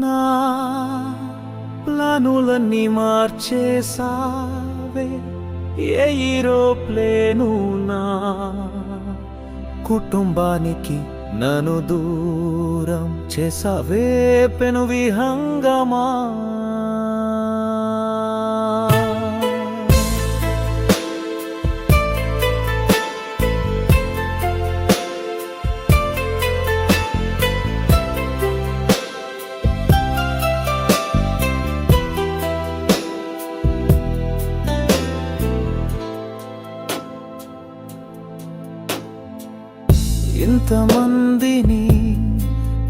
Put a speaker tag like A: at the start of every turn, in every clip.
A: నా ప్లానులన్నీ మార్చేసావే ఏ ప్లేను నా కుటుంబానికి నన్ను దూరం చేసావే పెను విహంగమా ఎంతమందిని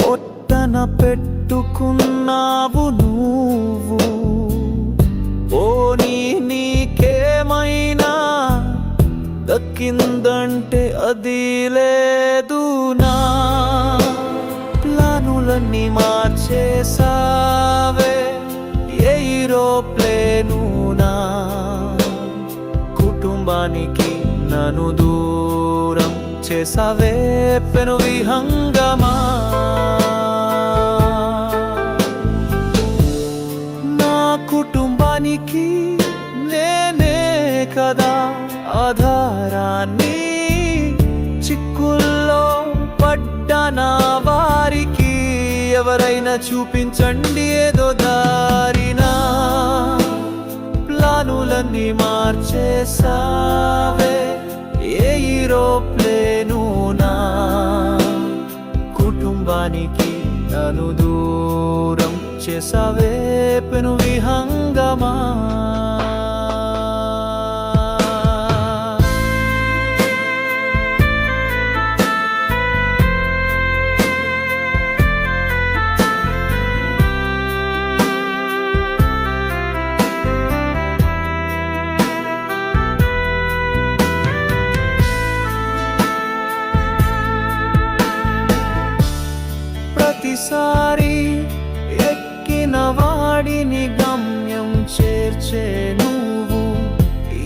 A: పొట్టన పెట్టుకున్నావు నువ్వు? పోనీ నీకేమైనా దక్కిందంటే అది లేదు నా. ప్లానులన్నీ మార్చేసావే ఏ నా కుటుంబానికి నన్ను దూరం చేసావే పెను విహంగమా? నా కుటుంబానికి నేనే కదా ఆధారాన్ని. చిక్కుల్లో పడ్డ నా వారికి ఎవరైనా చూపించండి ఏదో దారినా. ప్లానులన్నీ మార్చేసావే ఏరోప్లేను నా కుటుంబానికి నన్ను దూరం చేసవేపెను విహంగమా? ప్రతిసారి ఎక్కిన వాడిని గమ్యం చేర్చే నువ్వు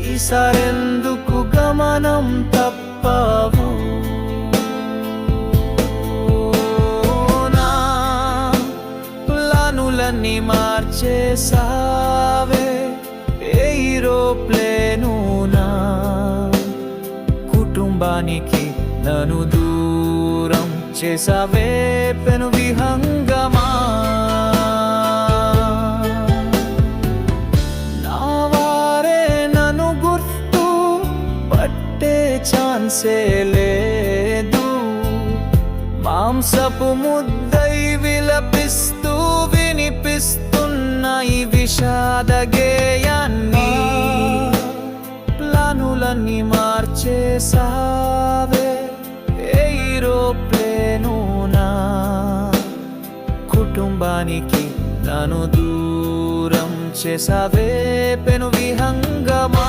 A: ఈసారెందుకు గమనం తప్పవు? నా ప్లానులన్నీ మార్చేసావే ఏరోప్లేను నా కుటుంబానికి నన్ను దూరం చేసావే పెను విహంగమా? నా వారే నన్ను గుర్తు పట్టే ఛాన్సే లేదు. మాంసపు ముద్దై విలపిస్తూ వినిపిస్తున్న ఈ విషాద గేయాన్ని ప్లానులన్నీ మార్చేసావే కుటుంబానికి నన్ను దూరం చేసావే పెను విహంగమా